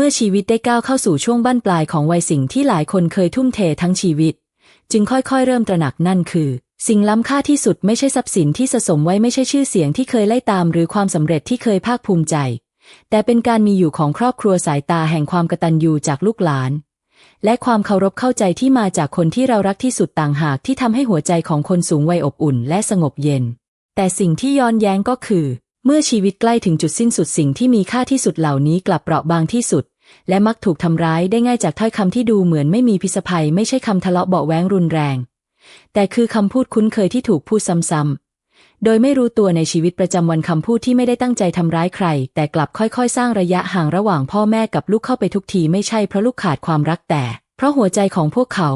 เมื่อชีวิตได้ก้าวเข้าสู่ช่วงบั้นปลายของวัยสิ่งที่หลายคนเคยทุ่มเททั้งชีวิต จึงค่อยๆ เริ่มตระหนักนั่นคือ สิ่งล้ำค่าที่สุดไม่ใช่ทรัพย์สินที่สะสมไว้ไม่ใช่ชื่อเสียงที่เคยไล่ตามหรือความสำเร็จที่เคยภาคภูมิใจ แต่เป็นการมีอยู่ของครอบครัวสายตาแห่งความกตัญญูจากลูกหลาน และความเคารพเข้าใจที่มาจากคนที่เรารักที่สุดต่างหากที่ทำให้หัวใจของคนสูงวัยอบอุ่น และสงบเย็น แต่สิ่งที่ย้อนแย้งก็คือ เมื่อชีวิตใกล้ถึงจุดสิ้นสุดสิ่งที่มีค่าที่สุดเหล่านี้กลับเปราะบางที่สุด และมักถูกทำร้ายได้ง่ายจากถ้อยคำที่ดูเหมือนไม่มีพิษภัย ไม่ใช่คำทะเลาะเบาแว้งรุนแรง แต่คือคำพูดคุ้นเคยที่ถูกพูดซ้ำๆ โดยไม่รู้ตัวในชีวิตประจำวันคำพูดที่ไม่ได้ตั้งใจทำร้ายใคร แต่กลับค่อยๆ สร้างระยะห่างระหว่างพ่อแม่กับลูกเข้าไปทุกทีไม่ใช่เพราะลูกขาดความรักแต่ เพราะหัวใจของพวกเขา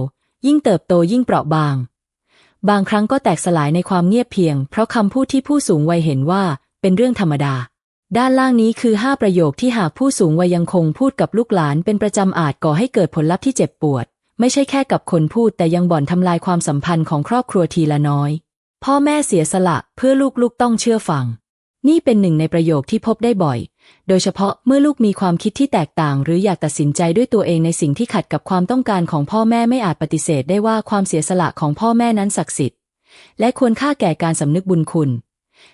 ยิ่งเติบโตยิ่งเปราะบาง บางครั้งก็แตกสลายในความเงียบเพียง เพราะคำพูดที่ผู้สูงวัยเห็นว่า เป็นเรื่องธรรมดา ด้านล่างนี้คือ 5 ประโยคที่หากผู้สูงวัยยังคงพูดกับลูกหลานเป็นประจำอาจก่อให้เกิดผลลัพธ์ที่เจ็บปวด ไม่ใช่แค่กับคนพูดแต่ยังบ่อนทำลายความสัมพันธ์ของครอบครัวทีละน้อย พ่อแม่เสียสละเพื่อลูกๆต้องเชื่อฟัง นี่เป็นหนึ่งในประโยคที่พบได้บ่อย โดยเฉพาะเมื่อลูกมีความคิดที่แตกต่าง หรืออยากตัดสินใจด้วยตัวเองในสิ่งที่ขัดกับความต้องการของพ่อแม่ไม่อาจปฏิเสธได้ว่าความเสียสละของพ่อแม่นั้นศักดิ์สิทธิ์และควรค่าแก่การสำนึกบุญคุณ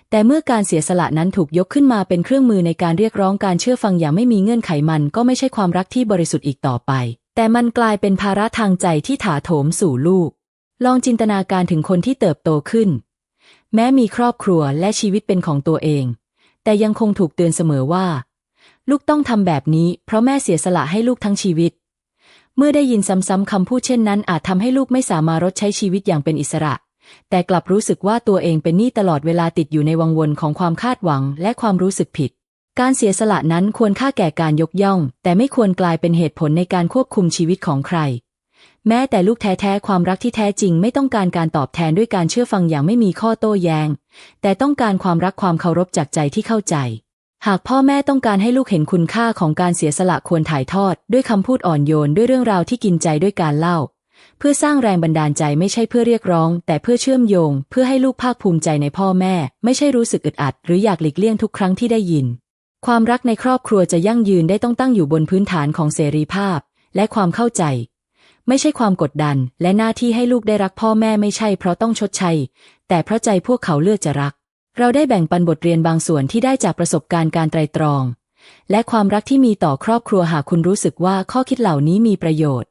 แต่เมื่อการเสียสละนั้นถูกยกขึ้นมาเป็นเครื่องมือในการเรียกร้องการเชื่อฟังอย่างไม่มีเงื่อนไขมันก็ไม่ใช่ความรักที่บริสุทธิ์อีกต่อไป แต่มันกลายเป็นภาระทางใจที่ถาโถมสู่ลูก ลองจินตนาการถึงคนที่เติบโตขึ้น แม้มีครอบครัวและชีวิตเป็นของตัวเอง แต่ยังคงถูกเตือนเสมอว่า ลูกต้องทำแบบนี้ เพราะแม่เสียสละให้ลูกทั้งชีวิต เมื่อได้ยินซ้ำๆคำพูดเช่นนั้นอาจทำให้ลูกไม่สามารถรดใช้ชีวิตอย่างเป็นอิสระ แต่กลับรู้สึกว่าตัวเองเป็นหนี้ตลอดเวลาติดอยู่ในวังวนของความคาดหวังและความรู้สึกผิด การเสียสละนั้นควรค่าแก่การยกย่อง แต่ไม่ควรกลายเป็นเหตุผลในการควบคุมชีวิตของใคร แม้แต่ลูกแท้ๆความรักที่แท้จริงไม่ต้องการการตอบแทนด้วยการเชื่อฟังอย่างไม่มีข้อโต้แยง้ง แต่ต้องการความรักความเคารพจากใจที่เข้าใจหากพ่อแม่ต้องการให้ลูกเห็นคุณค่าของการเสียสละควรถ่ายทอด ด้วยคำพูดอ่อนโยนด้วยเรื่องราวที่กินใจด้วยการเล่า เพื่อสร้างแรงบันดาลใจไม่ใช่เพื่อเรียกร้อง แต่เพื่อเชื่อมโยง เพื่อให้ลูกภาคภูมิใจในพ่อแม่ ไม่ใช่รู้สึกอึดอัด หรืออยากหลีกเลี่ยงทุกครั้งที่ได้ยิน ความรักในครอบครัวจะยั่งยืนได้ต้องตั้งอยู่บนพื้นฐานของเสรีภาพ และความเข้าใจ ไม่ใช่ความกดดัน และหน้าที่ให้ลูกได้รักพ่อแม่ไม่ใช่เพราะต้องชดใช้แต่เพราะใจพวกเขาเลือกจะรัก เราได้แบ่งปันบทเรียนบางส่วนที่ได้จากประสบการณ์การไตรตรอง และความรักที่มีต่อครอบครัวหากคุณรู้สึกว่าข้อคิดเหล่านี้มีประโยชน์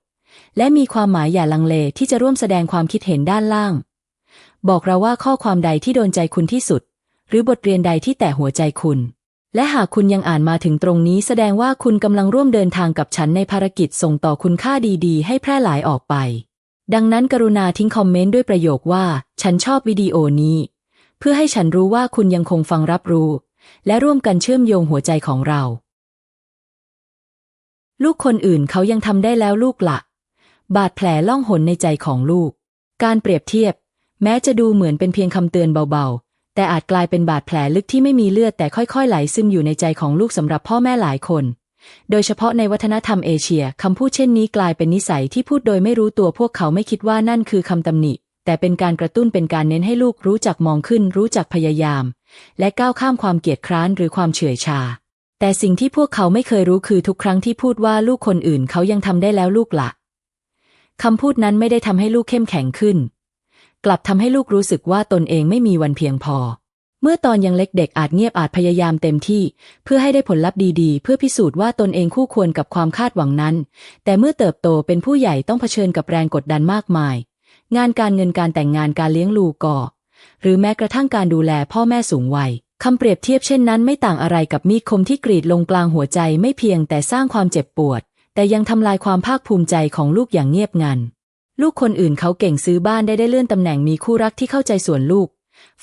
และมีความหมายอย่าลังเลที่จะร่วมแสดงความคิดเห็นด้านล่าง บอกเราว่าข้อความใดที่โดนใจคุณที่สุด หรือบทเรียนใดที่แตะหัวใจคุณ และหากคุณยังอ่านมาถึงตรงนี้แสดงว่าคุณกำลังร่วมเดินทางกับฉันในภารกิจส่งต่อคุณค่าดีๆ ให้แพร่หลายออกไป ดังนั้นกรุณาทิ้งคอมเมนต์ด้วยประโยคว่า ฉันชอบวิดีโอนี้ เพื่อให้ฉันรู้ว่าคุณยังคงฟังรับรู้ และร่วมกันเชื่อมโยงหัวใจของเรา ลูกคนอื่นเขายังทำได้แล้วลูกละ บาดแผลล่องหนในใจของลูก การเปรียบเทียบ แม้จะดูเหมือนเป็นเพียงคำเตือนเบาๆ แต่อาจกลายเป็นบาดแผลลึกที่ไม่มีเลือดแต่ค่อยๆ ไหลซึมอยู่ในใจของลูกสำหรับพ่อแม่หลายคน โดยเฉพาะในวัฒนธรรมเอเชียคำพูดเช่นนี้กลายเป็นนิสัยที่พูดโดยไม่รู้ตัวพวกเขาไม่คิดว่านั่นคือคำตำหนิ แต่เป็นการกระตุ้นเป็นการเน้นให้ลูกรู้จักมองขึ้น รู้จักพยายาม และก้าวข้ามความเกียจคร้านหรือความเฉื่อยชา แต่สิ่งที่พวกเขาไม่เคยรู้คือทุกครั้งที่พูดว่าลูกคนอื่นเขายังทำได้แล้วลูกละ คำพูดนั้นไม่ได้ทำให้ลูกเข้มแข็งขึ้น กลับทำให้ลูกรู้สึกว่าตนเองไม่มีวันเพียงพอ เมื่อตอนยังเล็กเด็กอาจเงียบอาจพยายามเต็มที่ เพื่อให้ได้ผลลัพธ์ดีๆ เพื่อพิสูจน์ว่าตนเองคู่ควรกับความคาดหวังนั้น แต่เมื่อเติบโตเป็นผู้ใหญ่ต้องเผชิญกับแรงกดดันมากมาย งานการเงินการแต่งงานการเลี้ยงลูกก่อ หรือแม้กระทั่งการดูแลพ่อแม่สูงวัยคำเปรียบเทียบเช่นนั้นไม่ต่างอะไรกับมีดคมที่กรีดลงกลางหัวใจไม่เพียงแต่สร้างความเจ็บปวด แต่ยังทำลายความภาคภูมิใจของลูกอย่างเงียบงัน ลูกคนอื่นเขาเก่งซื้อบ้านได้ได้เลื่อนตำแหน่งมีคู่รักที่เข้าใจส่วนลูก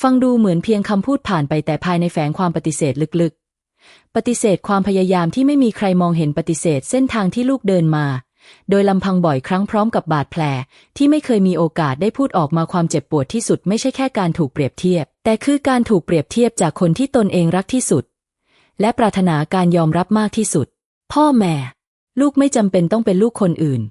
ฟังดูเหมือนเพียงคำพูดผ่านไปแต่ภายในแฝงความปฏิเสธลึกๆ ปฏิเสธความพยายามที่ไม่มีใครมองเห็นปฏิเสธเส้นทางที่ลูกเดินมา โดยลำพังบ่อยครั้งพร้อมกับบาดแผลที่ไม่เคยมีโอกาสได้พูดออกมาความเจ็บปวดที่สุดไม่ใช่แค่การถูกเปรียบเทียบ แต่คือการถูกเปรียบเทียบจากคนที่ตนเองรักที่สุด และปรารถนาการยอมรับมากที่สุด พ่อแม่ ลูกไม่จำเป็นต้องเป็นลูกคนอื่น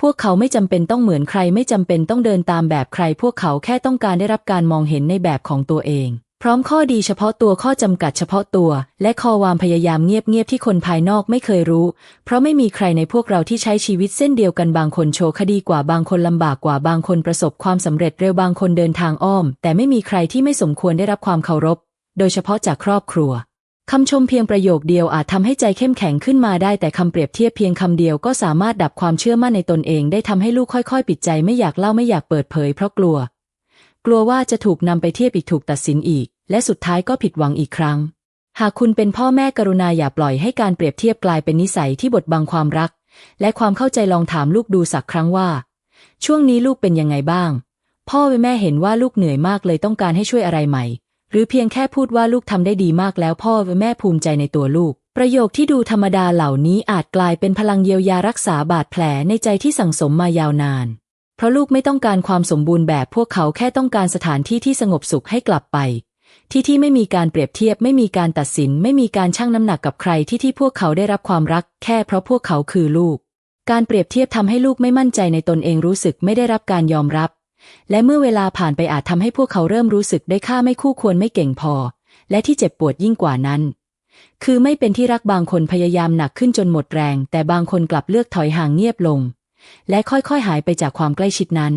พวกเขาไม่จำเป็นต้องเหมือนใคร ไม่จำเป็นต้องเดินตามแบบใคร พวกเขาแค่ต้องการได้รับการมองเห็นในแบบของตัวเองพร้อมข้อดีเฉพาะตัวข้อจำกัดเฉพาะตัว และข้อความพยายามเงียบๆที่คนภายนอกไม่เคยรู้ เพราะไม่มีใครในพวกเราที่ใช้ชีวิตเส้นเดียวกันบางคนโชว์คดีกว่าบางคนลำบากกว่าบางคนประสบความสำเร็จเร็วบางคนเดินทางอ้อม แต่ไม่มีใครที่ไม่สมควรได้รับความเคารพ โดยเฉพาะจากครอบครัว คำชมเพียงประโยคเดียวอาจทำให้ใจเข้มแข็งขึ้นมาได้แต่คำเปรียบเทียบเพียงคำเดียวก็สามารถดับความเชื่อมั่นในตนเองได้ทำให้ลูกค่อยๆ ปิดใจไม่อยากเล่าไม่อยากเปิดเผยเพราะกลัว กลัวว่าจะถูกนำไปเทียบอีกถูกตัดสินอีก และสุดท้ายก็ผิดหวังอีกครั้ง หากคุณเป็นพ่อแม่กรุณาอย่าปล่อยให้การเปรียบเทียบกลายเป็นนิสัยที่บดบังความรัก และความเข้าใจลองถามลูกดูสักครั้งว่า ช่วงนี้ลูกเป็นยังไงบ้าง พ่อแม่เห็นว่าลูกเหนื่อยมากเลยต้องการให้ช่วยอะไรใหม่ หรือเพียงแค่พูดว่าลูกทำได้ดีมากแล้วพ่อแม่ภูมิใจในตัวลูก ประโยคที่ดูธรรมดาเหล่านี้อาจกลายเป็นพลังเยียวยารักษาบาดแผลในใจที่สั่งสมมายาวนาน เพราะลูกไม่ต้องการความสมบูรณ์แบบพวกเขาแค่ต้องการสถานที่ที่สงบสุขให้กลับไป ที่ที่ไม่มีการเปรียบเทียบไม่มีการตัดสิน ไม่มีการชั่งน้ำหนักกับใครที่ที่พวกเขาได้รับความรัก แค่เพราะพวกเขาคือลูกการเปรียบเทียบทำให้ลูกไม่มั่นใจในตนเองรู้สึกไม่ได้รับการยอมรับ และเมื่อเวลาผ่านไปอาจทำให้พวกเขาเริ่มรู้สึกได้ค่าไม่คู่ควรไม่เก่งพอ และที่เจ็บปวดยิ่งกว่านั้น คือไม่เป็นที่รักบางคนพยายามหนักขึ้นจนหมดแรง แต่บางคนกลับเลือกถอยห่างเงียบลง และค่อยๆหายไปจากความใกล้ชิดนั้น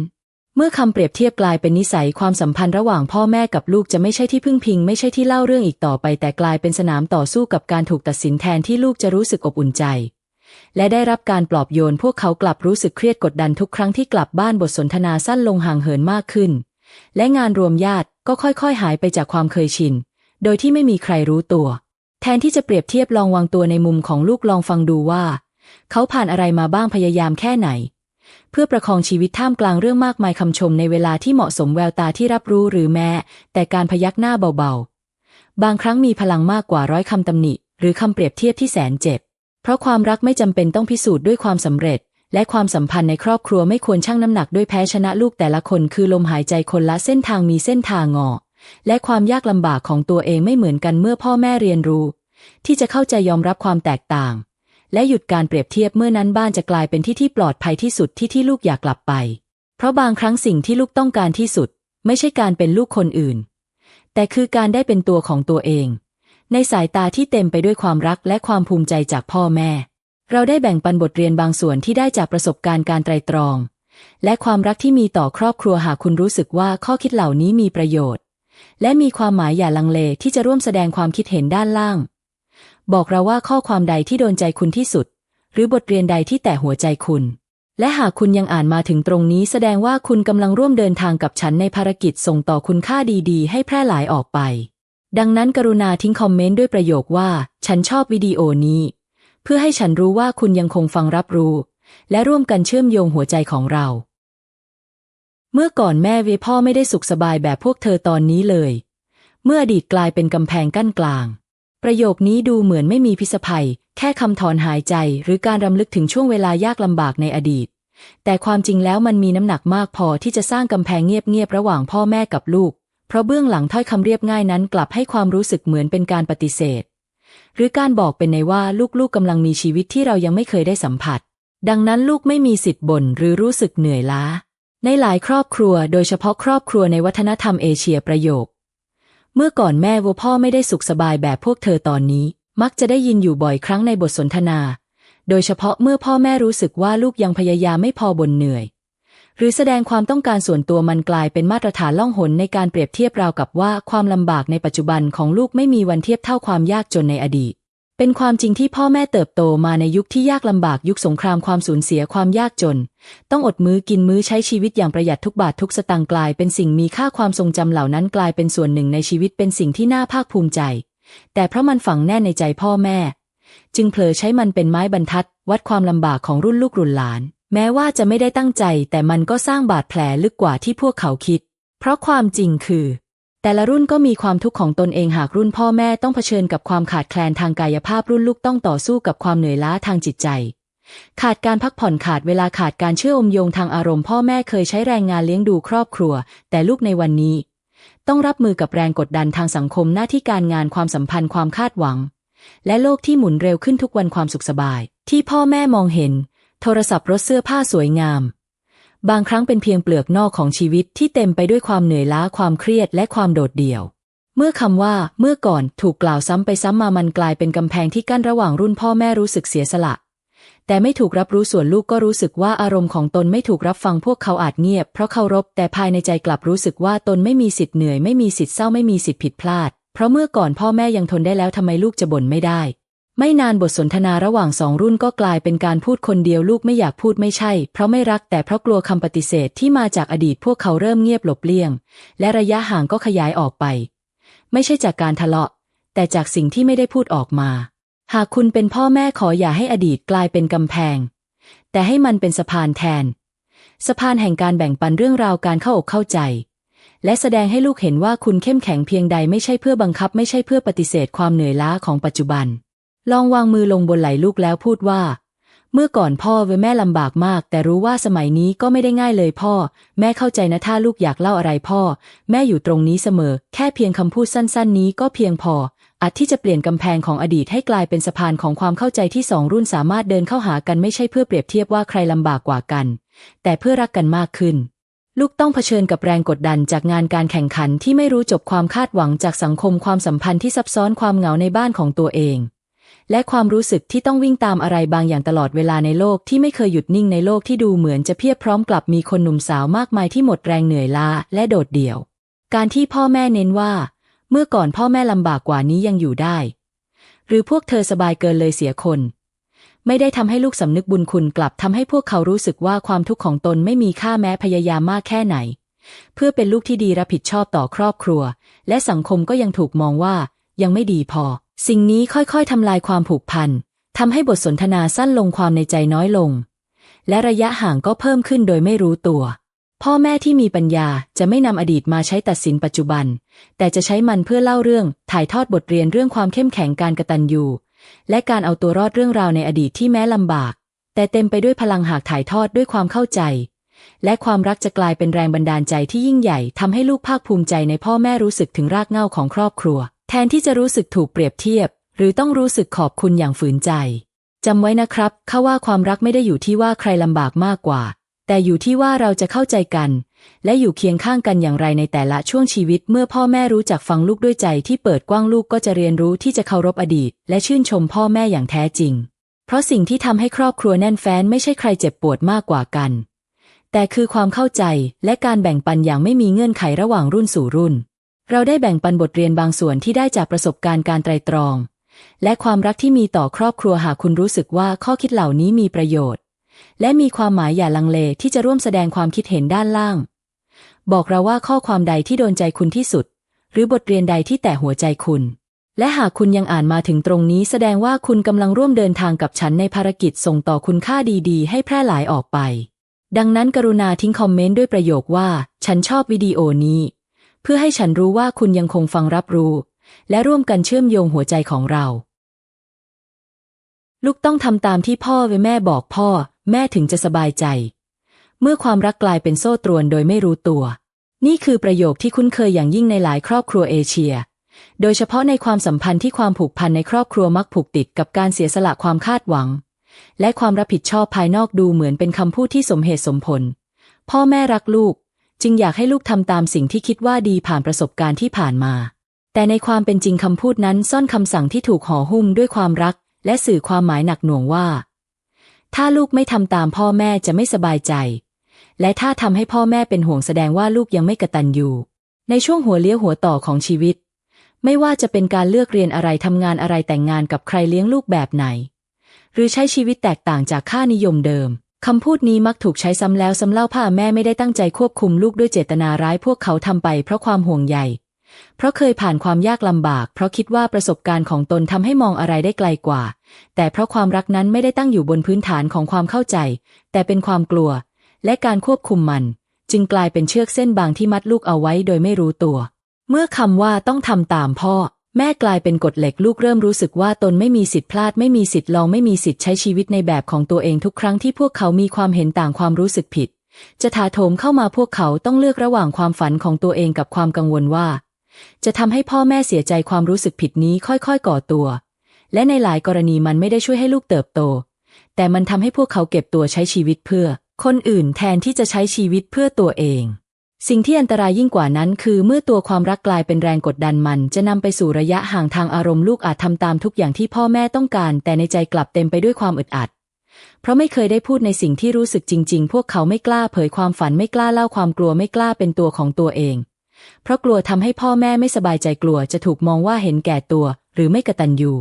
เมื่อคำเปรียบเทียบกลายเป็นนิสัยความสัมพันธ์ระหว่างพ่อแม่กับลูกจะไม่ใช่ที่พึ่งพิง ไม่ใช่ที่เล่าเรื่องอีกต่อไป แต่กลายเป็นสนามต่อสู้กับการถูกตัดสินแทนที่ลูกจะรู้สึกอบอุ่นใจ และได้รับการปลอบโยนพวกเขากลับรู้สึกเครียดกดดันทุกครั้งที่กลับบ้านบทสนทนาสั้นลงห่างเหินมากขึ้น และงานรวมญาติก็ค่อยๆ หายไปจากความเคยชิน โดยที่ไม่มีใครรู้ตัว แทนที่จะเปรียบเทียบลองวางตัวในมุมของลูกลองฟังดูว่า เขาผ่านอะไรมาบ้างพยายามแค่ไหน เพื่อประคองชีวิตท่ามกลางเรื่องมากมายคำชมในเวลาที่เหมาะสมแววตาที่รับรู้หรือแม้ แต่การพยักหน้าเบาๆ บางครั้งมีพลังมากกว่าร้อยคำตำหนิ หรือคำเปรียบเทียบที่แสนเจ็บ เพราะความรักไม่จำเป็นต้องพิสูจน์ด้วยความสำเร็จ และความสัมพันธ์ในครอบครัวไม่ควรชั่งน้ำหนักด้วยแพ้ชนะลูกแต่ละคนคือลมหายใจคนละเส้นทางมีเส้นทางงอ และความยากลำบากของตัวเองไม่เหมือนกันเมื่อพ่อแม่เรียนรู้ ที่จะเข้าใจยอมรับความแตกต่าง และหยุดการเปรียบเทียบเมื่อนั้นบ้านจะกลายเป็นที่ที่ปลอดภัยที่สุดที่ที่ลูกอยากกลับไป เพราะบางครั้งสิ่งที่ลูกต้องการที่สุด ไม่ใช่การเป็นลูกคนอื่น แต่คือการได้เป็นตัวของตัวเอง ในสายตาที่เต็มไปด้วยความรักและความภูมิใจจากพ่อแม่ เราได้แบ่งปันบทเรียนบางส่วนที่ได้จากประสบการณ์การไตรตรอง และความรักที่มีต่อครอบครัวหากคุณรู้สึกว่าข้อคิดเหล่านี้มีประโยชน์ และมีความหมายอย่าลังเลที่จะร่วมแสดงความคิดเห็นด้านล่าง บอกเราว่าข้อความใดที่โดนใจคุณที่สุด หรือบทเรียนใดที่แตะหัวใจคุณ และหากคุณยังอ่านมาถึงตรงนี้แสดงว่าคุณกำลังร่วมเดินทางกับฉันในภารกิจส่งต่อคุณค่าดีๆ ให้แพร่หลายออกไป ดังนั้นกรุณาทิ้งคอมเมนต์ด้วยประโยคว่า ฉันชอบวิดีโอนี้ เพื่อให้ฉันรู้ว่าคุณยังคงฟังรับรู้ และร่วมกันเชื่อมโยงหัวใจของเรา เมื่อก่อนแม่เวพ่อไม่ได้สุขสบายแบบพวกเธอตอนนี้เลย เมื่ออดีตกลายเป็นกำแพงกั้นกลาง ประโยคนี้ดูเหมือนไม่มีพิษภัย แค่คำถอนหายใจหรือการรำลึกถึงช่วงเวลายากลำบากในอดีต แต่ความจริงแล้วมันมีน้ำหนักมากพอที่จะสร้างกำแพงเงียบๆระหว่างพ่อแม่กับลูก เพราะเบื้องหลังถ้อยคำเรียบง่ายนั้นกลับให้ความรู้สึกเหมือนเป็นการปฏิเสธ หรือการบอกเป็นในว่าลูกๆกำลังมีชีวิตที่เรายังไม่เคยได้สัมผัส ดังนั้นลูกไม่มีสิทธิ์บ่นหรือรู้สึกเหนื่อยล้า ในหลายครอบครัว โดยเฉพาะครอบครัวในวัฒนธรรมเอเชียประโยค เมื่อก่อนแม่วัวพ่อไม่ได้สุขสบายแบบพวกเธอตอนนี้ มักจะได้ยินอยู่บ่อยครั้งในบทสนทนา โดยเฉพาะเมื่อพ่อแม่รู้สึกว่าลูกยังพยายามไม่พอบ่นเหนื่อย หรือแสดงความต้องการส่วนตัวมันกลายเป็นมาตรฐานล่องหนในการเปรียบเทียบราวกับว่าความลำบากในปัจจุบันของลูกไม่มีวันเทียบเท่าความยากจนในอดีต เป็นความจริงที่พ่อแม่เติบโตมาในยุคที่ยากลำบากยุคสงครามความสูญเสียความยากจน ต้องอดมื้อกินมื้อใช้ชีวิตอย่างประหยัดทุกบาททุกสตางค์กลายเป็นสิ่งมีค่าความทรงจำเหล่านั้นกลายเป็นส่วนหนึ่งในชีวิตเป็นสิ่งที่น่าภาคภูมิใจ แต่เพราะมันฝังแน่ในใจพ่อแม่ จึงเผลอใช้มันเป็นไม้บรรทัด วัดความลำบากของรุ่นลูกรุ่นหลาน แม้ว่าจะไม่ได้ตั้งใจแต่มันก็สร้างบาดแผลลึกกว่าที่พวกเขาคิด เพราะความจริงคือ แต่ละรุ่นก็มีความทุกข์ของตนเองหากรุ่นพ่อแม่ต้องเผชิญกับความขาดแคลนทางกายภาพรุ่นลูกต้องต่อสู้กับความเหนื่อยล้าทางจิตใจ ขาดการพักผ่อนขาดเวลาขาดการเชื่ออมโยงทางอารมณ์พ่อแม่เคยใช้แรงงานเลี้ยงดูครอบครัว แต่ลูกในวันนี้ ต้องรับมือกับแรงกดดันทางสังคมหน้าที่การงานความสัมพันธ์ความคาดหวัง และโลกที่หมุนเร็วขึ้นทุกวันความสุขสบาย ที่พ่อแม่มองเห็น โทรศัพท์รถเสื้อผ้าสวยงาม บางครั้งเป็นเพียงเปลือกนอกของชีวิตที่เต็มไปด้วยความเหนื่อยล้าความเครียดและความโดดเดี่ยว เมื่อคำว่า เมื่อก่อนถูกกล่าวซ้ำไปซ้ำมามันกลายเป็นกำแพงที่กั้นระหว่างรุ่นพ่อแม่รู้สึกเสียสละ แต่ไม่ถูกรับรู้ส่วนลูกก็รู้สึกว่าอารมณ์ของตนไม่ถูกรับฟังพวกเขาอาจเงียบ เพราะเคารพแต่ภายในใจกลับรู้สึกว่าตนไม่มีสิทธิ์เหนื่อยไม่มีสิทธิ์เศร้าไม่มีสิทธิ์ผิดพลาด เพราะเมื่อก่อนพ่อแม่ยังทนได้แล้วทำไมลูกจะบ่นไม่ได้ ไม่นานบทสนทนาระหว่างสองรุ่นก็กลายเป็นการพูดคนเดียวลูกไม่อยากพูดไม่ใช่ เพราะไม่รักแต่เพราะกลัวคำปฏิเสธที่มาจากอดีตพวกเขาเริ่มเงียบหลบเลี่ยง และระยะห่างก็ขยายออกไป ไม่ใช่จากการทะเลาะ แต่จากสิ่งที่ไม่ได้พูดออกมา หากคุณเป็นพ่อแม่ขออย่าให้อดีตกลายเป็นกำแพง แต่ให้มันเป็นสะพานแทน สะพานแห่งการแบ่งปันเรื่องราวการเข้าอกเข้าใจและแสดงให้ลูกเห็นว่าคุณเข้มแข็งเพียงใดไม่ใช่เพื่อบังคับไม่ใช่เพื่อปฏิเสธความเหนื่อยล้าของปัจจุบัน ลองวางมือลงบนไหล่ลูกแล้วพูดว่า เมื่อก่อนพ่อเวแม่ลำบากมาก แต่รู้ว่าสมัยนี้ก็ไม่ได้ง่ายเลยพ่อ แม่เข้าใจนะถ้าลูกอยากเล่าอะไรพ่อ แม่อยู่ตรงนี้เสมอ แค่เพียงคำพูดสั้น ๆ นี้ก็เพียงพออาจที่จะเปลี่ยนกำแพงของอดีตให้กลายเป็นสะพานของความเข้าใจที่สองรุ่นสามารถเดินเข้าหากันไม่ใช่เพื่อเปรียบเทียบว่าใครลำบากกว่ากัน แต่เพื่อรักกันมากขึ้น ลูกต้องเผชิญกับแรงกดดันจากงานการแข่งขันที่ไม่รู้จบความคาดหวังจากสังคมความสัมพันธ์ที่ซับซ้อนความเหงาในบ้านของตัวเอง และความรู้สึกที่ต้องวิ่งตามอะไรบางอย่างตลอดเวลาในโลกที่ไม่เคยหยุดนิ่งในโลกที่ดูเหมือนจะเพียบพร้อมกลับมีคนหนุ่มสาวมากมายที่หมดแรงเหนื่อยล้าและโดดเดี่ยว การที่พ่อแม่เน้นว่า เมื่อก่อนพ่อแม่ลำบากกว่านี้ยังอยู่ได้ หรือพวกเธอสบายเกินเลยเสียคน ไม่ได้ทำให้ลูกสำนึกบุญคุณกลับทำให้พวกเขารู้สึกว่าความทุกข์ของตนไม่มีค่าแม้พยายามมากแค่ไหน เพื่อเป็นลูกที่ดีรับผิดชอบต่อครอบครัว และสังคมก็ยังถูกมองว่า ยังไม่ดีพอ สิ่งนี้ค่อยๆทำลายความผูกพันทำให้บทสนทนาสั้นลงความในใจน้อยลง และระยะห่างก็เพิ่มขึ้นโดยไม่รู้ตัว พ่อแม่ที่มีปัญญาจะไม่นำอดีตมาใช้ตัดสินปัจจุบัน แต่จะใช้มันเพื่อเล่าเรื่อง ถ่ายทอดบทเรียนเรื่องความเข้มแข็งการกระตันยูและการเอาตัวรอดเรื่องราวในอดีตที่แม้ลำบาก แต่เต็มไปด้วยพลังหากถ่ายทอดด้วยความเข้าใจ และความรักจะกลายเป็นแรงบันดาลใจที่ยิ่งใหญ่ทำให้ลูกภาคภูมิใจในพ่อแม่รู้สึกถึงรากเหง้าของครอบครัว แทนที่จะรู้สึกถูกเปรียบเทียบ หรือต้องรู้สึกขอบคุณอย่างฝืนใจจำไว้นะครับข้าว่าความรักไม่ได้อยู่ที่ว่าใครลำบากมากกว่า แต่อยู่ที่ว่าเราจะเข้าใจกัน และอยู่เคียงข้างกันอย่างไรในแต่ละช่วงชีวิต เมื่อพ่อแม่รู้จักฟังลูกด้วยใจที่เปิดกว้างลูกก็จะเรียนรู้ที่จะเคารพอดีต และชื่นชมพ่อแม่อย่างแท้จริง เพราะสิ่งที่ทำให้ครอบครัวแน่นแฟ้นไม่ใช่ใครเจ็บปวดมากกว่ากัน แต่คือความเข้าใจและการแบ่งปันอย่างไม่มีเงื่อนไขระหว่างรุ่นสู่รุ่น เราได้แบ่งปันบทเรียนบางส่วนที่ได้จากประสบการณ์การไตรตรอง และความรักที่มีต่อครอบครัวหากคุณรู้สึกว่าข้อคิดเหล่านี้มีประโยชน์ และมีความหมายอย่าลังเลที่จะร่วมแสดงความคิดเห็นด้านล่าง บอกเราว่าข้อความใดที่โดนใจคุณที่สุด หรือบทเรียนใดที่แตะหัวใจคุณ และหากคุณยังอ่านมาถึงตรงนี้แสดงว่าคุณกำลังร่วมเดินทางกับฉันในภารกิจส่งต่อคุณค่าดีๆ ให้แพร่หลายออกไป ดังนั้นกรุณาทิ้งคอมเมนต์ด้วยประโยคว่า ฉันชอบวิดีโอนี้ พื่อให้ฉันรู้ว่าคุณยังคงฟังรับรู้ และร่วมกันเชื่อมโยงหัวใจของเรา ลูกต้องทำตามที่พ่อและแม่บอกพ่อ แม่ถึงจะสบายใจ เมื่อความรักกลายเป็นโซ่ตรวนโดยไม่รู้ตัว นี่คือประโยคที่คุ้นเคยอย่างยิ่งในหลายครอบครัวเอเชีย โดยเฉพาะในความสัมพันธ์ที่ความผูกพันในครอบครัวมักผูกติดกับการเสียสละความคาดหวัง และความรับผิดชอบภายนอกดูเหมือนเป็นคำพูดที่สมเหตุสมผล พ่อแม่รักลูก จึงอยากให้ลูกทำตามสิ่งที่คิดว่าดีผ่านประสบการณ์ที่ผ่านมา แต่ในความเป็นจริงคำพูดนั้นซ่อนคำสั่งที่ถูกห่อหุ้มด้วยความรัก และสื่อความหมายหนักหน่วงว่า ถ้าลูกไม่ทำตามพ่อแม่จะไม่สบายใจ และถ้าทำให้พ่อแม่เป็นห่วงแสดงว่าลูกยังไม่กระตันอยู่ ในช่วงหัวเลี้ยวหัวต่อของชีวิต ไม่ว่าจะเป็นการเลือกเรียนอะไรทำงานอะไรแต่งงานกับใครเลี้ยงลูกแบบไหน หรือใช้ชีวิตแตกต่างจากค่านิยมเดิม คำพูดนี้มักถูกใช้ซ้ำแล้วซ้ำเล่าพ่อแม่ไม่ได้ตั้งใจควบคุมลูกด้วยเจตนาร้ายพวกเขาทำไปเพราะความห่วงใย เพราะเคยผ่านความยากลำบาก เพราะคิดว่าประสบการณ์ของตนทำให้มองอะไรได้ไกลกว่า แต่เพราะความรักนั้นไม่ได้ตั้งอยู่บนพื้นฐานของความเข้าใจ แต่เป็นความกลัว และการควบคุมมัน จึงกลายเป็นเชือกเส้นบางที่มัดลูกเอาไว้โดยไม่รู้ตัว เมื่อคำว่าต้องทำตามพ่อ แม่กลายเป็นกฎเหล็กลูกเริ่มรู้สึกว่าตนไม่มีสิทธิ์พลาดไม่มีสิทธิ์ลองไม่มีสิทธิ์ใช้ชีวิตในแบบของตัวเองทุกครั้งที่พวกเขามีความเห็นต่างความรู้สึกผิด จะถาโถมเข้ามาพวกเขาต้องเลือกระหว่างความฝันของตัวเองกับความกังวลว่า จะทำให้พ่อแม่เสียใจความรู้สึกผิดนี้ค่อยๆ ก่อตัว และในหลายกรณีมันไม่ได้ช่วยให้ลูกเติบโต แต่มันทำให้พวกเขาเก็บตัวใช้ชีวิตเพื่อ คนอื่นแทนที่จะใช้ชีวิตเพื่อตัวเอง สิ่งที่อันตรายยิ่งกว่านั้นคือเมื่อตัวความรักกลายเป็นแรงกดดันมัน จะนำไปสู่ระยะห่างทางอารมณ์ลูกอาจทำตามทุกอย่างที่พ่อแม่ต้องการ แต่ในใจกลับเต็มไปด้วยความอึดอัด เพราะไม่เคยได้พูดในสิ่งที่รู้สึกจริง ๆ พวกเขาไม่กล้าเผยความฝันไม่กล้าเล่าความกลัวไม่กล้าเป็นตัวของตัวเอง เพราะกลัวทำให้พ่อแม่ไม่สบายใจกลัวจะถูกมองว่าเห็นแก่ตัว หรือไม่กระตันยู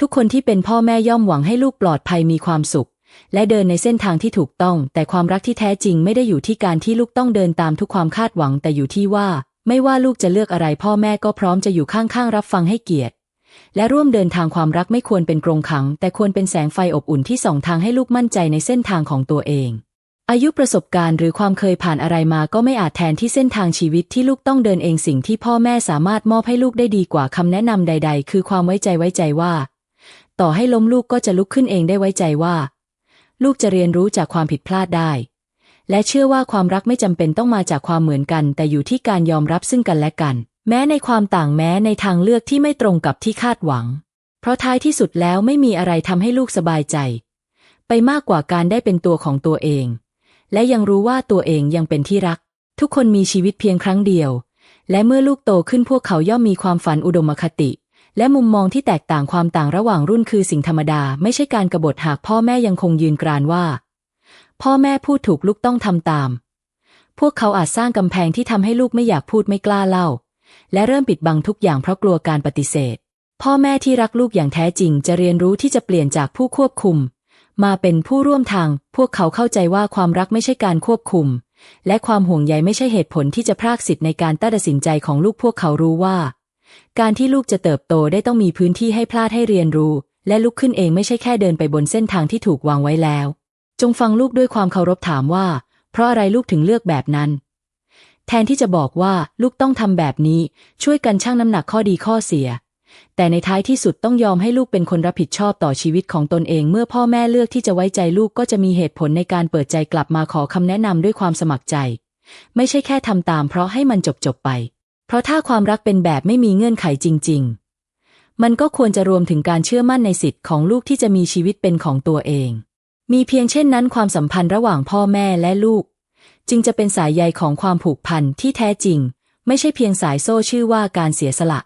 ทุกคนที่เป็นพ่อแม่ย่อมหวังให้ลูกปลอดภัยมีความสุข และเดินในเส้นทางที่ถูกต้อง แต่ความรักที่แท้จริงไม่ได้อยู่ที่การที่ลูกต้องเดินตามทุกความคาดหวัง แต่อยู่ที่ว่า ไม่ว่าลูกจะเลือกอะไรพ่อแม่ก็พร้อมจะอยู่ข้างๆรับฟังให้เกียรติ และร่วมเดินทางความรักไม่ควรเป็นกรงขัง แต่ควรเป็นแสงไฟอบอุ่นที่ส่องทางให้ลูกมั่นใจในเส้นทางของตัวเองอายุประสบการณ์หรือความเคยผ่านอะไรมาก็ไม่อาจแทนที่เส้นทางชีวิตที่ลูกต้องเดินเองสิ่งที่พ่อแม่สามารถมอบให้ลูกได้ดีกว่าคำแนะนำใด ๆ คือความไว้ใจไว้ใจว่า ต่อให้ล้มลูกก็จะลุกขึ้นเองได้ไว้ใจว่า ลูกจะเรียนรู้จากความผิดพลาดได้ และเชื่อว่าความรักไม่จำเป็นต้องมาจากความเหมือนกัน แต่อยู่ที่การยอมรับซึ่งกันและกัน แม้ในความต่างแม้ในทางเลือกที่ไม่ตรงกับที่คาดหวัง เพราะท้ายที่สุดแล้วไม่มีอะไรทำให้ลูกสบายใจ ไปมากกว่าการได้เป็นตัวของตัวเอง และยังรู้ว่าตัวเองยังเป็นที่รัก ทุกคนมีชีวิตเพียงครั้งเดียว และเมื่อลูกโตขึ้นพวกเขาย่อมมีความฝันอุดมคติ และมุมมองที่แตกต่างความต่างระหว่างรุ่นคือสิ่งธรรมดา ไม่ใช่การกบฏหากพ่อแม่ยังคงยืนกรานว่า พ่อแม่พูดถูกลูกต้องทำตาม พวกเขาอาจสร้างกำแพงที่ทำให้ลูกไม่อยากพูดไม่กล้าเล่า และเริ่มปิดบังทุกอย่างเพราะกลัวการปฏิเสธ พ่อแม่ที่รักลูกอย่างแท้จริง จะเรียนรู้ที่จะเปลี่ยนจากผู้ควบคุม มาเป็นผู้ร่วมทาง พวกเขาเข้าใจว่าความรักไม่ใช่การควบคุม และความห่วงใยไม่ใช่เหตุผลที่จะพรากสิทธิ์ในการตัดสินใจของลูกพวกเขารู้ว่า การที่ลูกจะเติบโตได้ต้องมีพื้นที่ให้พลาดให้เรียนรู้ และลุกขึ้นเองไม่ใช่แค่เดินไปบนเส้นทางที่ถูกวางไว้แล้ว จงฟังลูกด้วยความเคารพถามว่า เพราะอะไรลูกถึงเลือกแบบนั้น แทนที่จะบอกว่าลูกต้องทำแบบนี้ ช่วยกันชั่งน้ำหนักข้อดีข้อเสีย แต่ในท้ายที่สุดต้องยอมให้ลูกเป็นคนรับผิดชอบต่อชีวิตของตนเอง เมื่อพ่อแม่เลือกที่จะไว้ใจลูกก็จะมีเหตุผลในการเปิดใจกลับมาขอคำแนะนำด้วยความสมัครใจ ไม่ใช่แค่ทำตามเพราะให้มันจบจบไป เพราะถ้าความรักเป็นแบบไม่มีเงื่อนไขจริง ๆ มันก็ควรจะรวมถึงการเชื่อมั่นในสิทธิ์ของลูกที่จะมีชีวิตเป็นของตัวเอง มีเพียงเช่นนั้นความสัมพันธ์ระหว่างพ่อแม่และลูก จึงจะเป็นสายใยของความผูกพันที่แท้จริง ไม่ใช่เพียงสายโซ่ชื่อว่าการเสียสละ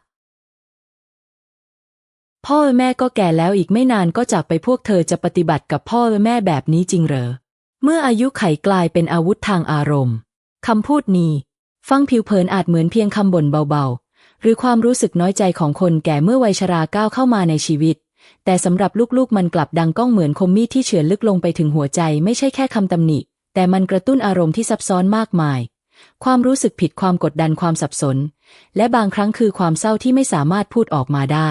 พ่อแม่ก็แก่แล้วอีกไม่นานก็จากไปพวกเธอจะปฏิบัติกับพ่อแม่แบบนี้จริงเหรอ เมื่ออายุไขกลายเป็นอาวุธทางอารมณ์คำพูดนี้ ฟังผิวเผินอาจเหมือนเพียงคำบ่นเบาๆ หรือความรู้สึกน้อยใจของคนแก่เมื่อวัยชราก้าวเข้ามาในชีวิต แต่สำหรับลูกๆมันกลับดังก้องเหมือนคมมีดที่เฉือนลึกลงไปถึงหัวใจไม่ใช่แค่คำตำหนิ แต่มันกระตุ้นอารมณ์ที่ซับซ้อนมากมาย ความรู้สึกผิดความกดดันความสับสน และบางครั้งคือความเศร้าที่ไม่สามารถพูดออกมาได้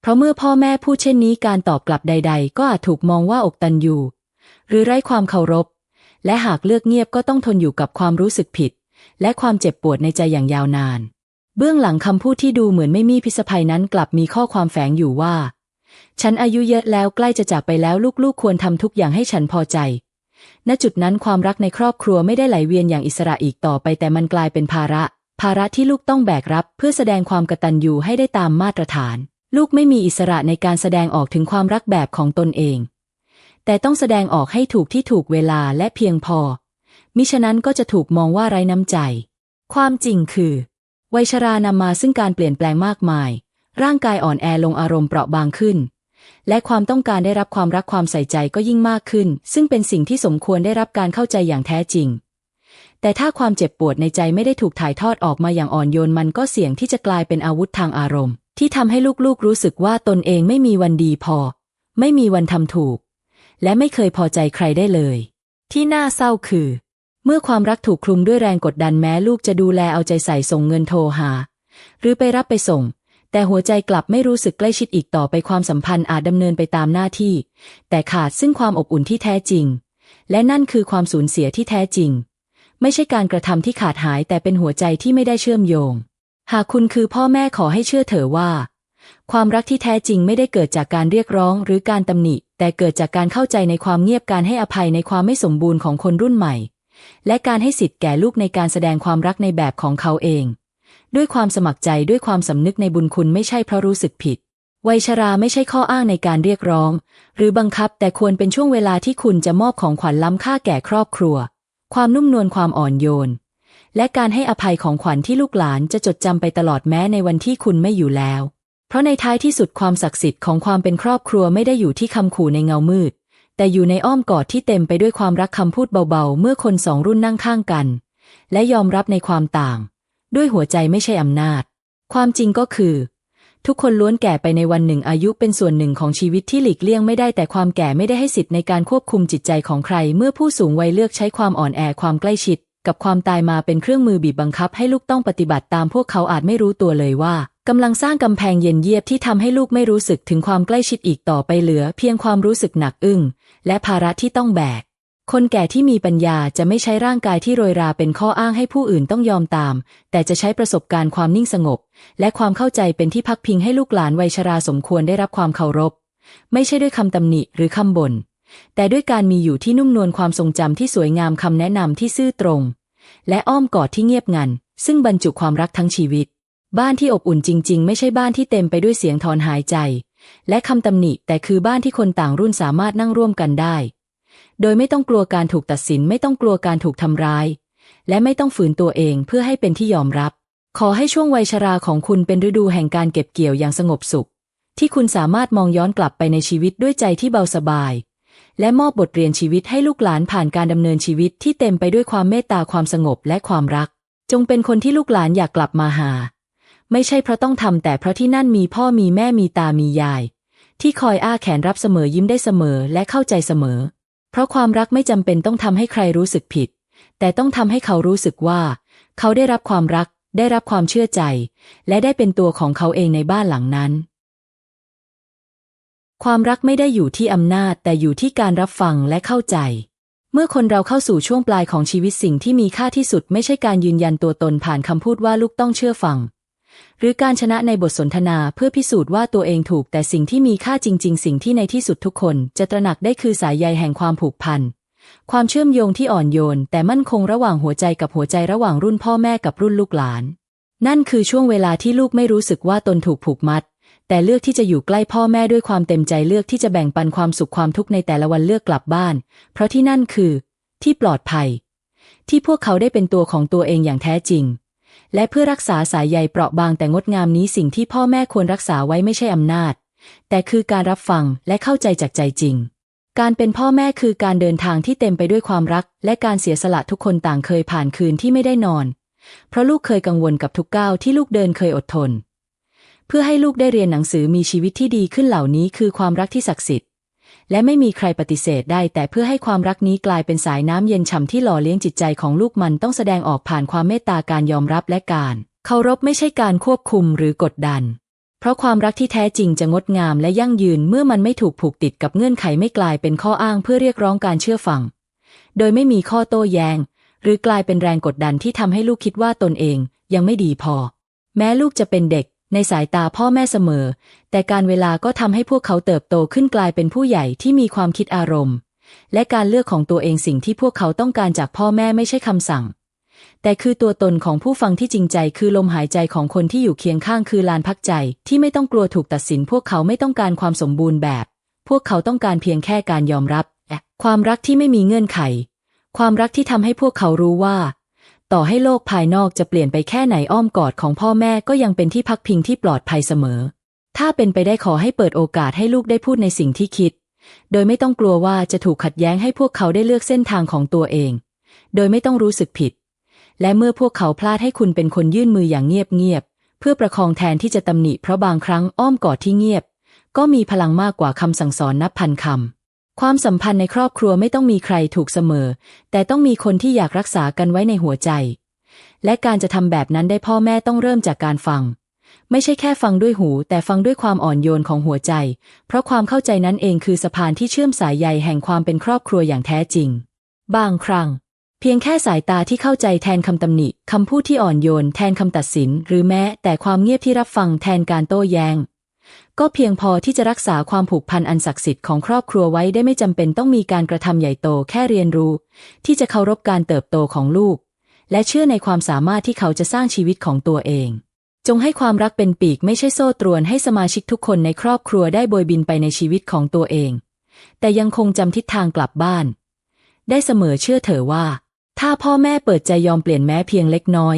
เพราะเมื่อพ่อแม่พูดเช่นนี้การตอบกลับใด ๆ ก็อาจถูกมองว่าอกตันอยู่หรือไร้ความเคารพ และหากเลือกเงียบก็ต้องทนอยู่กับความรู้สึกผิด และความเจ็บปวดในใจอย่างยาวนาน เบื้องหลังคำพูดที่ดูเหมือนไม่มีพิษภัยนั้นกลับมีข้อความแฝงอยู่ว่า ฉันอายุเยอะแล้วใกล้จะจากไปแล้วลูกๆ ควรทำทุกอย่างให้ฉันพอใจ ณจุดนั้นความรักในครอบครัวไม่ได้ไหลเวียนอย่างอิสระอีกต่อไปแต่มันกลายเป็นภาระ ภาระที่ลูกต้องแบกรับ เพื่อแสดงความกตัญญูให้ได้ตามมาตรฐาน ลูกไม่มีอิสระในการแสดงออกถึงความรักแบบของตนเองแต่ต้องแสดงออกให้ถูกที่ถูกเวลาและเพียงพอ มิฉะนั้นก็จะถูกมองว่าไร้น้ำใจ ความจริงคือวัยชรานำมาซึ่งการเปลี่ยนแปลงมากมาย ร่างกายอ่อนแอลงอารมณ์เปราะบางขึ้น และความต้องการได้รับความรักความใส่ใจก็ยิ่งมากขึ้น ซึ่งเป็นสิ่งที่สมควรได้รับการเข้าใจอย่างแท้จริง แต่ถ้าความเจ็บปวดในใจไม่ได้ถูกถ่ายทอดออกมาอย่างอ่อนโยนมันก็เสี่ยงที่จะกลายเป็นอาวุธทางอารมณ์ ที่ทำให้ลูกๆรู้สึกว่าตนเองไม่มีวันดีพอ ไม่มีวันทำถูก และไม่เคยพอใจใครได้เลย ที่น่าเศร้าคือ เมื่อความรักถูกคลุมด้วยแรงกดดันแม้ลูกจะดูแลเอาใจใส่ส่งเงินโทรหา หรือไปรับไปส่ง แต่หัวใจกลับไม่รู้สึกใกล้ชิดอีกต่อไปความสัมพันธ์อาจดำเนินไปตามหน้าที่ แต่ขาดซึ่งความอบอุ่นที่แท้จริง และนั่นคือความสูญเสียที่แท้จริง ไม่ใช่การกระทำที่ขาดหายแต่เป็นหัวใจที่ไม่ได้เชื่อมโยง หากคุณคือพ่อแม่ขอให้เชื่อเถอะว่า ความรักที่แท้จริงไม่ได้เกิดจากการเรียกร้องหรือการตำหนิ แต่เกิดจากการเข้าใจในความเงียบการให้อภัยในความไม่สมบูรณ์ของคนรุ่นใหม่ และการให้สิทธิ์แก่ลูกในการแสดงความรักในแบบของเขาเอง ด้วยความสมัครใจด้วยความสำนึกในบุญคุณไม่ใช่เพราะรู้สึกผิด วัยชราไม่ใช่ข้ออ้างในการเรียกร้อง หรือบังคับแต่ควรเป็นช่วงเวลาที่คุณจะมอบของขวัญล้ำค่าแก่ครอบครัว ความนุ่มนวลความอ่อนโยน และการให้อภัยของขวัญที่ลูกหลานจะจดจำไปตลอดแม้ในวันที่คุณไม่อยู่แล้ว เพราะในท้ายที่สุดความศักดิ์สิทธิ์ของความเป็นครอบครัวไม่ได้อยู่ที่คำขู่ในเงามืด แต่อยู่ในอ้อมกอดที่เต็มไปด้วยความรักคำพูดเบาๆ เมื่อคนสองรุ่นนั่งข้างกัน และยอมรับในความต่าง ด้วยหัวใจไม่ใช่อำนาจ ความจริงก็คือ ทุกคนล้วนแก่ไปในวันหนึ่งอายุเป็นส่วนหนึ่งของชีวิตที่หลีกเลี่ยงไม่ได้แต่ความแก่ไม่ได้ให้สิทธิ์ในการควบคุมจิตใจของใคร เมื่อผู้สูงวัยเลือกใช้ความอ่อนแอความใกล้ชิด กับความตายมาเป็นเครื่องมือบีบบังคับให้ลูกต้องปฏิบัติตามพวกเขาอาจไม่รู้ตัวเลยว่า กำลังสร้างกำแพงเย็นเยียบที่ทำให้ลูกไม่รู้สึกถึงความใกล้ชิดอีกต่อไปเหลือ เพียงความรู้สึกหนักอึ้งและภาระที่ต้องแบก คนแก่ที่มีปัญญาจะไม่ใช้ร่างกายที่โรยราเป็นข้ออ้างให้ผู้อื่นต้องยอมตาม แต่จะใช้ประสบการณ์ความนิ่งสงบ และความเข้าใจเป็นที่พักพิงให้ลูกหลานวัยชราสมควรได้รับความเคารพ ไม่ใช่ด้วยคำตำหนิหรือคำบ่นแต่ด้วยการมีอยู่ที่นุ่มนวลความทรงจำที่สวยงามคำแนะนำที่ซื่อตรง และอ้อมกอดที่เงียบงัน ซึ่งบรรจุความรักทั้งชีวิต บ้านที่อบอุ่นจริง ๆ ไม่ใช่บ้านที่เต็มไปด้วยเสียงถอนหายใจ และคำตำหนิ แต่คือบ้านที่คนต่างรุ่นสามารถนั่งร่วมกันได้ โดยไม่ต้องกลัวการถูกตัดสิน ไม่ต้องกลัวการถูกทำร้าย และไม่ต้องฝืนตัวเองเพื่อให้เป็นที่ยอมรับ ขอให้ช่วงวัยชราของคุณเป็นฤดูแห่งการเก็บเกี่ยวอย่างสงบสุข ที่คุณสามารถมองย้อนกลับไปในชีวิตด้วยใจที่เบาสบายและมอบบทเรียนชีวิตให้ลูกหลานผ่านการดำเนินชีวิตที่เต็มไปด้วยความเมตตาความสงบและความรัก จงเป็นคนที่ลูกหลานอยากกลับมาหา ไม่ใช่เพราะต้องทำแต่เพราะที่นั่นมีพ่อมีแม่มีตามียาย ที่คอยอ้าแขนรับเสมอยิ้มได้เสมอและเข้าใจเสมอ เพราะความรักไม่จำเป็นต้องทำให้ใครรู้สึกผิด แต่ต้องทำให้เขารู้สึกว่า เขาได้รับความรัก ได้รับความเชื่อใจ และได้เป็นตัวของเขาเองในบ้านหลังนั้น ความรักไม่ได้อยู่ที่อำนาจ แต่อยู่ที่การรับฟังและเข้าใจเมื่อคนเราเข้าสู่ช่วงปลายของชีวิตสิ่งที่มีค่าที่สุดไม่ใช่การยืนยันตัวตนผ่านคำพูดว่าลูกต้องเชื่อฟัง หรือการชนะในบทสนทนาเพื่อพิสูจน์ว่าตัวเองถูก แต่สิ่งที่มีค่าจริง ๆ สิ่งที่ในที่สุดทุกคนจะตระหนักได้คือสายใยแห่งความผูกพัน ความเชื่อมโยงที่อ่อนโยน แต่มั่นคงระหว่างหัวใจกับหัวใจระหว่างรุ่นพ่อแม่กับรุ่นลูกหลาน นั่นคือช่วงเวลาที่ลูกไม่รู้สึกว่าตนถูกผูกมัด แต่เลือกที่จะอยู่ใกล้พ่อแม่ด้วยความเต็มใจเลือกที่จะแบ่งปันความสุขความทุกข์ในแต่ละวันเลือกกลับบ้าน เพราะที่นั่นคือ ที่ปลอดภัย ที่พวกเขาได้เป็นตัวของตัวเองอย่างแท้จริง และเพื่อรักษาสายใยเปราะบางแต่งดงามนี้สิ่งที่พ่อแม่ควรรักษาไว้ไม่ใช่อำนาจ แต่คือการรับฟังและเข้าใจจากใจจริง การเป็นพ่อแม่คือการเดินทางที่เต็มไปด้วยความรัก และการเสียสละทุกคนต่างเคยผ่านคืนที่ไม่ได้นอน เพราะลูกเคยกังวลกับทุกก้าวที่ลูกเดินเคยอดทน เพื่อให้ลูกได้เรียนหนังสือมีชีวิตที่ดีขึ้นเหล่านี้คือความรักที่ศักดิ์สิทธิ์ และไม่มีใครปฏิเสธได้ แต่เพื่อให้ความรักนี้กลายเป็นสายน้ำเย็นฉ่ำที่หล่อเลี้ยงจิตใจของลูกมันต้องแสดงออกผ่านความเมตตาการยอมรับและการเคารพไม่ใช่การควบคุมหรือกดดัน เพราะความรักที่แท้จริงจะงดงามและยั่งยืนเมื่อมันไม่ถูกผูกติดกับเงื่อนไขไม่กลายเป็นข้ออ้างเพื่อเรียกร้องการเชื่อฟัง โดยไม่มีข้อโต้แย้ง หรือกลายเป็นแรงกดดันที่ทำให้ลูกคิดว่าตนเองยังไม่ดีพอ แม้ลูกจะเป็นเด็ก ในสายตาพ่อแม่เสมอ แต่การเวลาก็ทำให้พวกเขาเติบโตขึ้นกลายเป็นผู้ใหญ่ที่มีความคิดอารมณ์ และการเลือกของตัวเองสิ่งที่พวกเขาต้องการจากพ่อแม่ไม่ใช่คำสั่ง แต่คือตัวตนของผู้ฟังที่จริงใจ คือลมหายใจของคนที่อยู่เคียงข้างคือลานพักใจ ที่ไม่ต้องกลัวถูกตัดสิน พวกเขาไม่ต้องการความสมบูรณ์แบบ พวกเขาต้องการเพียงแค่การยอมรับ ความรักที่ไม่มีเงื่อนไข ความรักที่ทำให้พวกเขารู้ว่า ต่อให้โลกภายนอกจะเปลี่ยนไปแค่ไหนอ้อมกอดของพ่อแม่ก็ยังเป็นที่พักพิงที่ปลอดภัยเสมอ ถ้าเป็นไปได้ขอให้เปิดโอกาสให้ลูกได้พูดในสิ่งที่คิด โดยไม่ต้องกลัวว่าจะถูกขัดแย้งให้พวกเขาได้เลือกเส้นทางของตัวเอง โดยไม่ต้องรู้สึกผิด และเมื่อพวกเขาพลาดให้คุณเป็นคนยื่นมืออย่างเงียบๆเพื่อประคองแทนที่จะตำหนิเพราะบางครั้งอ้อมกอดที่เงียบ ก็มีพลังมากกว่าคำสั่งสอนนับพันคำ ความสัมพันธ์ในครอบครัวไม่ต้องมีใครถูกเสมอ แต่ต้องมีคนที่อยากรักษากันไว้ในหัวใจ และการจะทำแบบนั้นได้พ่อแม่ต้องเริ่มจากการฟัง ไม่ใช่แค่ฟังด้วยหู แต่ฟังด้วยความอ่อนโยนของหัวใจ เพราะความเข้าใจนั้นเองคือสะพานที่เชื่อมสายใยแห่งความเป็นครอบครัวอย่างแท้จริง บางครั้งเพียงแค่สายตาที่เข้าใจแทนคำตำหนิ คำพูดที่อ่อนโยน แทนคำตัดสิน หรือแม้แต่ความเงียบที่รับฟังแทนการโต้แย้ง ก็เพียงพอที่จะรักษาความผูกพันอันศักดิ์สิทธิ์ของครอบครัวไว้ได้ไม่จำเป็นต้องมีการกระทำใหญ่โตแค่เรียนรู้ ที่จะเคารพการเติบโตของลูก และเชื่อในความสามารถที่เขาจะสร้างชีวิตของตัวเอง จงให้ความรักเป็นปีกไม่ใช่โซ่ตรวนให้สมาชิกทุกคนในครอบครัวได้โบยบินไปในชีวิตของตัวเอง แต่ยังคงจำทิศทางกลับบ้าน ได้เสมอเชื่อเถอะว่า ถ้าพ่อแม่เปิดใจยอมเปลี่ยนแม้เพียงเล็กน้อย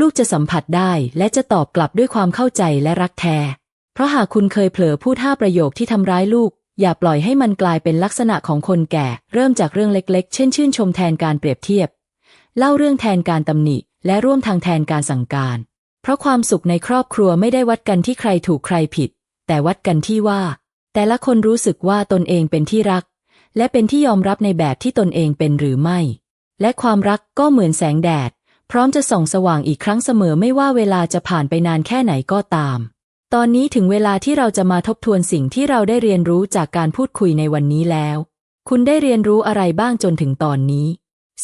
ลูกจะสัมผัสได้และจะตอบกลับด้วยความเข้าใจและรักแท้ ราะหากคุณเคยเผลอพูดห้าประโยคที่ทำร้ายลูก อย่าปล่อยให้มันกลายเป็นลักษณะของคนแก่ เริ่มจากเรื่องเล็กๆ เช่นชื่นชมแทนการเปรียบเทียบ เล่าเรื่องแทนการตำหนิ และร่วมทางแทนการสั่งการ เพราะความสุขในครอบครัวไม่ได้วัดกันที่ใครถูกใครผิด แต่วัดกันที่ว่า แต่ละคนรู้สึกว่าตนเองเป็นที่รัก และเป็นที่ยอมรับในแบบที่ตนเองเป็นหรือไม่ และความรักก็เหมือนแสงแดด พร้อมจะส่องสว่างอีกครั้งเสมอไม่ว่าเวลาจะผ่านไปนานแค่ไหนก็ตาม ตอนนี้ถึงเวลาที่เราจะมาทบทวนสิ่งที่เราได้เรียนรู้จากการพูดคุยในวันนี้แล้ว คุณได้เรียนรู้อะไรบ้างจนถึงตอนนี้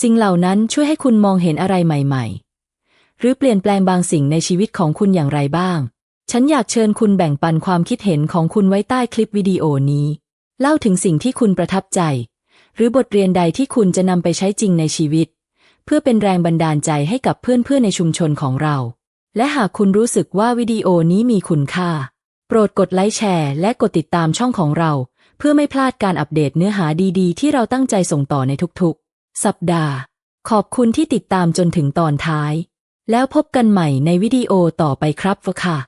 สิ่งเหล่านั้นช่วยให้คุณมองเห็นอะไรใหม่ ๆ หรือเปลี่ยนแปลงบางสิ่งในชีวิตของคุณอย่างไรบ้าง ฉันอยากเชิญคุณแบ่งปันความคิดเห็นของคุณไว้ใต้คลิปวิดีโอนี้ เล่าถึงสิ่งที่คุณประทับใจ หรือบทเรียนใดที่คุณจะนำไปใช้จริงในชีวิต เพื่อเป็นแรงบันดาลใจให้กับเพื่อนๆในชุมชนของเรา และหากคุณรู้สึกว่าวิดีโอนี้มีคุณค่า โปรดกดไลค์แชร์และกดติดตามช่องของเรา เพื่อไม่พลาดการอัปเดตเนื้อหาดีๆ ที่เราตั้งใจส่งต่อในทุกๆ สัปดาห์ ขอบคุณที่ติดตามจนถึงตอนท้าย แล้วพบกันใหม่ในวิดีโอต่อไปครับค่ะ